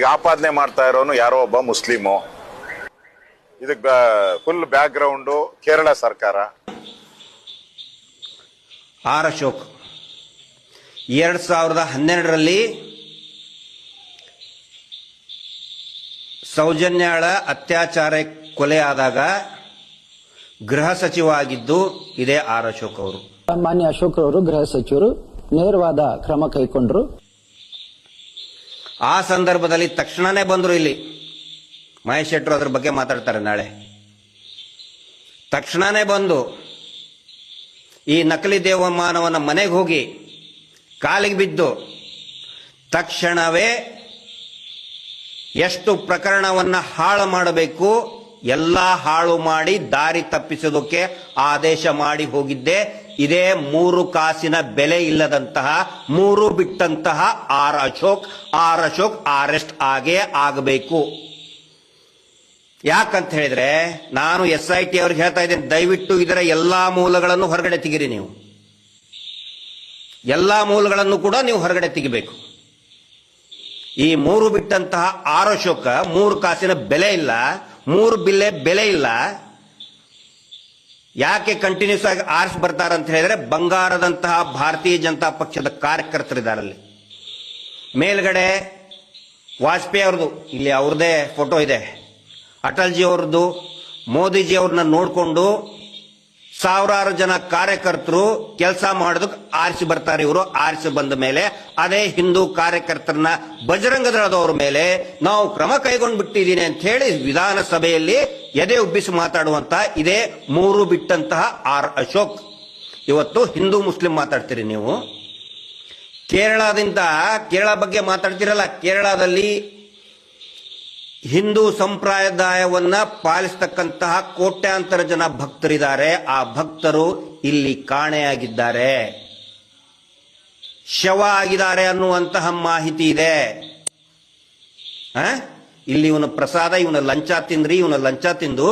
ಈಗ ಆಪಾದನೆ ಮಾಡ್ತಾ ಇರೋನು ಯಾರೋ ಒಬ್ಬ ಮುಸ್ಲಿಮು. ಇದಕ್ಕೆ ಫುಲ್ ಬ್ಯಾಕ್ ಗ್ರೌಂಡು ಕೇರಳ ಸರ್ಕಾರ. ಆರ್ ಅಶೋಕ್ ಎರಡ್ ಸಾವಿರದ ಹನ್ನೆರಡರಲ್ಲಿ ಸೌಜನ್ಯಾಳ ಅತ್ಯಾಚಾರ ಕೊಲೆ ಆದಾಗ ಗೃಹ ಸಚಿವ ಆಗಿದ್ದು ಇದೇ ಆರ್ ಅಶೋಕ್ ಅವರು. ಮಾನ್ಯ ಅಶೋಕ್ ಅವರು ಗೃಹ ಸಚಿವರು ನೇರವಾದ ಕ್ರಮ ಕೈಗೊಂಡ್ರು. ಆ ಸಂದರ್ಭದಲ್ಲಿ ತಕ್ಷಣನೇ ಬಂದರು ಇಲ್ಲಿ. ಮಹೇಶ್ ಶೆಟ್ಟರು ಅದ್ರ ಬಗ್ಗೆ ಮಾತಾಡ್ತಾರೆ ನಾಳೆ. ತಕ್ಷಣನೇ ಬಂದು ಈ ನಕಲಿ ದೇವಮಾನವನ ಮನೆಗೆ ಹೋಗಿ ಕಾಲಿಗೆ ಬಿದ್ದು ತಕ್ಷಣವೇ ಎಷ್ಟು ಪ್ರಕರಣವನ್ನು ಹಾಳು ಮಾಡಬೇಕು, ಎಲ್ಲ ಹಾಳು ಮಾಡಿ ದಾರಿ ತಪ್ಪಿಸೋದಕ್ಕೆ ಆದೇಶ ಮಾಡಿ ಹೋಗಿದ್ದೆ ಇದೇ ಮೂರು ಕಾಸಿನ ಬೆಲೆ ಇಲ್ಲದಂತಹ, ಮೂರು ಬಿಟ್ಟಂತಹ R Ashok R Ashok arrest ಆಗೇ ಆಗಬೇಕು. ಯಾಕಂತ ಹೇಳಿದ್ರೆ, ನಾನು ಎಸ್ ಐ ಟಿ ಅವ್ರಿಗೆ ಹೇಳ್ತಾ ಇದ್ದೇನೆ, ದಯವಿಟ್ಟು ಇದರ ಎಲ್ಲಾ ಮೂಲಗಳನ್ನು ಹೊರಗಡೆ ತೆಗಿರಿ ನೀವು. ಎಲ್ಲಾ ಮೂಲಗಳನ್ನು ಕೂಡ ನೀವು ಹೊರಗಡೆ ತೆಗಿಬೇಕು. ಈ ಮೂರು ಬಿಟ್ಟಂತಹ ಆರ್ ಅಶೋಕ, ಮೂರು ಕಾಸಿನ ಬೆಲೆ ಇಲ್ಲ, ಮೂರು ಬಿಲ್ಲೆ ಬೆಲೆ ಇಲ್ಲ ಯಾಕೆ ಕಂಟಿನ್ಯೂಸ್ ಆಗಿ ಆರ್ಸ್ ಬರ್ತಾರೆ ಅಂತ ಹೇಳಿದ್ರೆ ಬಂಗಾರದಂತಹ ಭಾರತೀಯ ಜನತಾ ಪಕ್ಷದ ಕಾರ್ಯಕರ್ತರಿದ್ದಾರಲ್ಲಿ. ಮೇಲ್ಗಡೆ ವಾಜಪೇಯಿ ಅವ್ರದ್ದು, ಇಲ್ಲಿ ಅವ್ರದೇ ಫೋಟೋ ಇದೆ. ಅಟಲ್ಜಿ ಅವ್ರದ್ದು, ಮೋದಿಜಿ ಅವ್ರನ್ನ ನೋಡಿಕೊಂಡು ಸಾವಿರಾರು ಜನ ಕಾರ್ಯಕರ್ತರು ಕೆಲಸ ಮಾಡೋದಕ್ಕೆ ಆರಿಸಿ ಬರ್ತಾರೆ ಇವರು, ಆರಿಸಿ ಬಂದ ಮೇಲೆ ಅದೇ ಹಿಂದೂ ಕಾರ್ಯಕರ್ತರನ್ನ ಬಜರಂಗದಳದವ್ರ ಮೇಲೆ ನಾವು ಕ್ರಮ ಕೈಗೊಂಡು ಬಿಟ್ಟಿದ್ದೀನಿ ಅಂತ ಹೇಳಿ ವಿಧಾನಸಭೆಯಲ್ಲಿ ಎದೆ ಉಬ್ಬಿಸಿ ಮಾತಾಡುವಂತಹ ಇದೇ ಮೂರು ಬಿಟ್ಟಂತಹ ಆರ್ ಅಶೋಕ್. ಇವತ್ತು ಹಿಂದೂ ಮುಸ್ಲಿಂ ಮಾತಾಡ್ತೀರಿ ನೀವು. ಕೇರಳದಿಂದ ಕೇರಳ ಬಗ್ಗೆ ಮಾತಾಡ್ತಿರಲ್ಲ, ಕೇರಳದಲ್ಲಿ ಹಿಂದೂ ಸಂಪ್ರದಾಯವನ್ನ ಪಾಲಿಸ್ತಕ್ಕಂತಹ ಕೋಟ್ಯಾಂತರ ಜನ ಭಕ್ತರಿದ್ದಾರೆ. ಆ ಭಕ್ತರು ಇಲ್ಲಿ ಕಾಣೆಯಾಗಿದ್ದಾರೆ ಶವ ಆಗಿದ್ದಾರೆ ಅನ್ನುವಂತಹ ಮಾಹಿತಿ ಇದೆ? ಇಲ್ಲಿ ಇವನ ಪ್ರಸಾದ ಇವನ ಲಂಚ ತಿಂದ್ರಿ ಇವನ ಲಂಚ ತಿಂದು